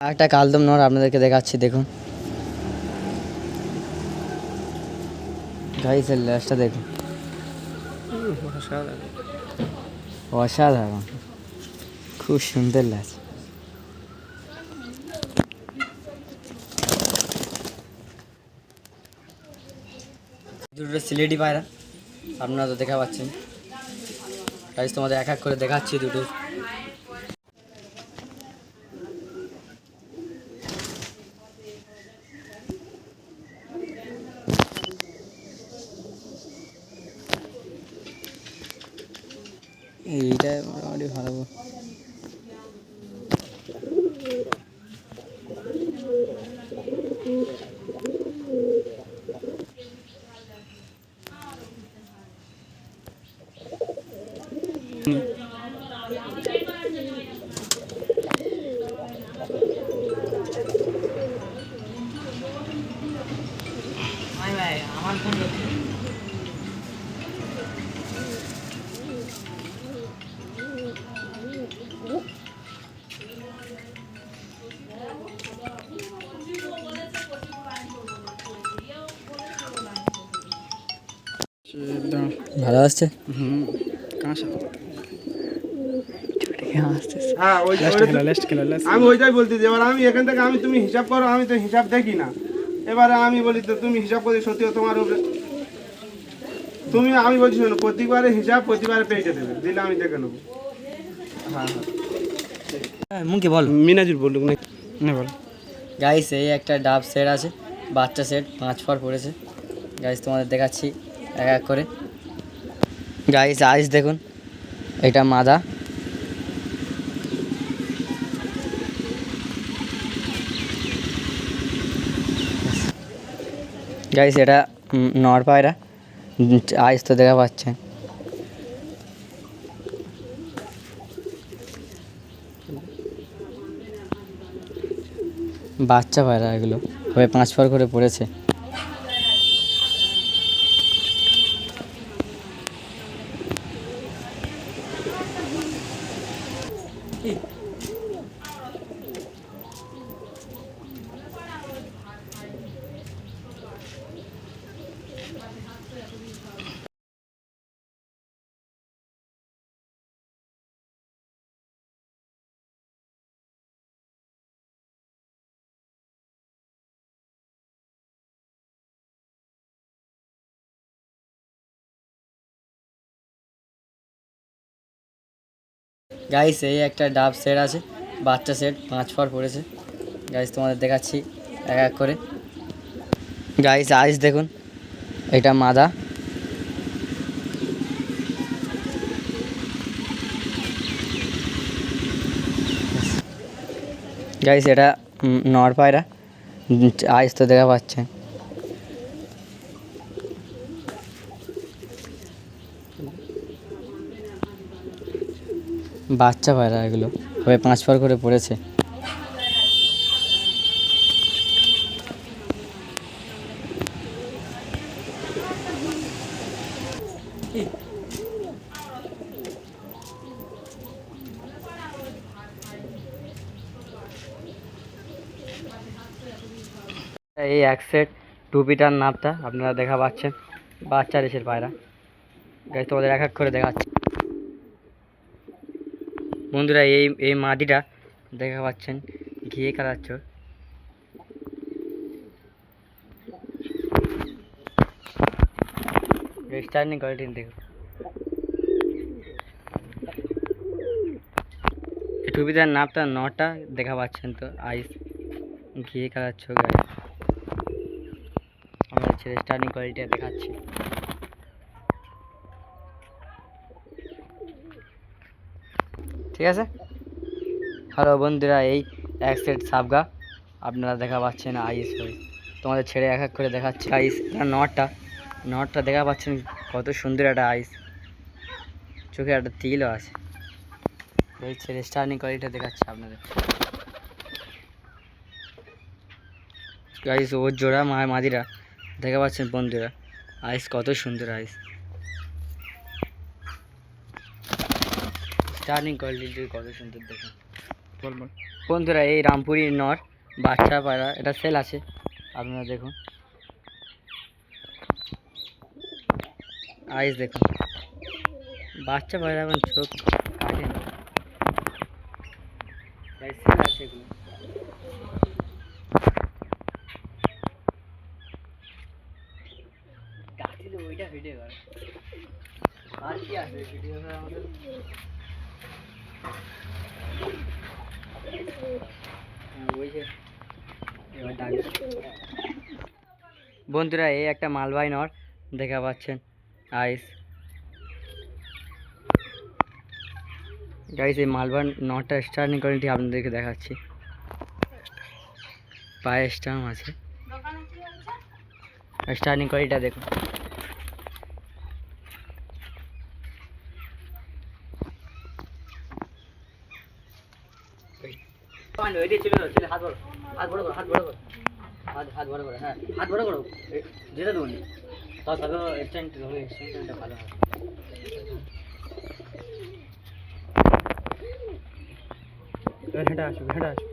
একটা কালদম নর আপনাদেরকে দেখাচ্ছি, দেখুন। দেখুন। অসাধারণ। খুব সুন্দর ল্যাস দুটো সিলেটি পায়রা আপনারা তো দেখা পাচ্ছেন। তোমাদের এক এক করে দেখাচ্ছি দুটো। এইটা মোটামুটি ভালো। আমার ভালো আসছে? হুম কাঁসা হ্যাঁ আমি ওইটাই বলতেছি এবার আমি এখান থেকে আমি তুমি হিসাব করো আমি তো হিসাব দেখি না। এবারে আমি বলি তো তুমি হিসাব করে সত্যি তোমার উপরে তুমি আমি বলছি শোনো প্রতিবারে হিসাব প্রতিবারে দেবে। দিলে আমি দেখে নেব। হ্যাঁ হ্যাঁ। মুখে বল। মিনাজুর বলুক না। না বল। গাইস এই একটা ডাব সেট আছে বাচ্চা সেট পাঁচ ফর পড়েছে। গাইস তোমাদের দেখাচ্ছি। এক এক করে। গাইস আইস দেখুন। এটা মাদা। গাইস এটা নর পায়রা। আইস তো দেখা পাচ্ছেন বাচ্চা পায়রা এগুলো। তবে পাঁচ ফর করে পড়েছে। গাইস এই একটা ডাব সেট আছে, বাচ্চা সেট পাঁচ ফর পড়েছে। গাইস তোমাদের দেখাচ্ছি এক এক করে। গাইস আইস দেখুন, এটা মাদা। গাইস এটা নর পায়রা আইস তো দেখা পাচ্ছেন বাচ্চা পায়রা এগুলো। তবে পাঁচ ফর করে পড়েছে। এই এক সেট টুপিটার নাপটা আপনারা দেখা পাচ্ছেন, বাচ্চা রেসের পায়রা। গাছ তোমাদের এক এক করে দেখাচ্ছি। বন্ধুরা, এই এই মাদিটা দেখা পাচ্ছেন, ঘিয়ে কালার চোর। স্টার্নিং কোয়ালিটি দেখো। এই টুপিটার নাপটা নটা দেখা পাচ্ছেন তো আইস ঘিয়ে কালার চোখ আমরা ছেলে স্টার্নিং কোয়ালিটি দেখাচ্ছি। ঠিক আছে? হ্যালো বন্ধুরা, এই এক সেট সাবগা আপনারা দেখা পাচ্ছেন আইস হয়ে তোমাদের ছেড়ে এক এক করে দেখাচ্ছি আইস এটা নটটা নটটা দেখা পাচ্ছেন কত সুন্দর একটা আইস চোখে একটা তিলও আছে। এই ছেড়ে স্টার্নিং কোয়ালিটিটা দেখাচ্ছি আপনাদের। গাইস ওর জোড়া মা, মাদিরা। দেখা পাচ্ছেন বন্ধুরা আইস কত সুন্দর আইস স্টার্নিং কোয়ালিটি কত সুন্দর দেখুন। বন্ধুরা এই রামপুরি নর বাচ্চা পায়রা এটা সেল আছে আপনারা দেখুন। আইস দেখুন। বাচ্চা পায়রা এখন চোখ কাটে না সেল আছে এগুলো। কাটিলে ওইটা ভিডিও করে। আর কি আছে? ভিডিও আমাদের হ্যাঁ, বন্ধুরা এই একটা মালবাহী নর দেখা পাচ্ছেন আইস। গাইস এই মালবাহী নটটা স্টার্নিং কোয়ালিটি আপনাদেরকে দেখাচ্ছি। পায়ে স্টার্ম আছে। স্টার্নিং কোয়ালিটিটা দেখুন। হাত বড় হাত করো, হাত বড় করো। হাত হাত বড় করো হ্যাঁ হাত বড় করো। যেটা দেবো তাও তবে এক্সটেন্ট ভালো হবে। হেঁটে আসো হেঁটে আসো।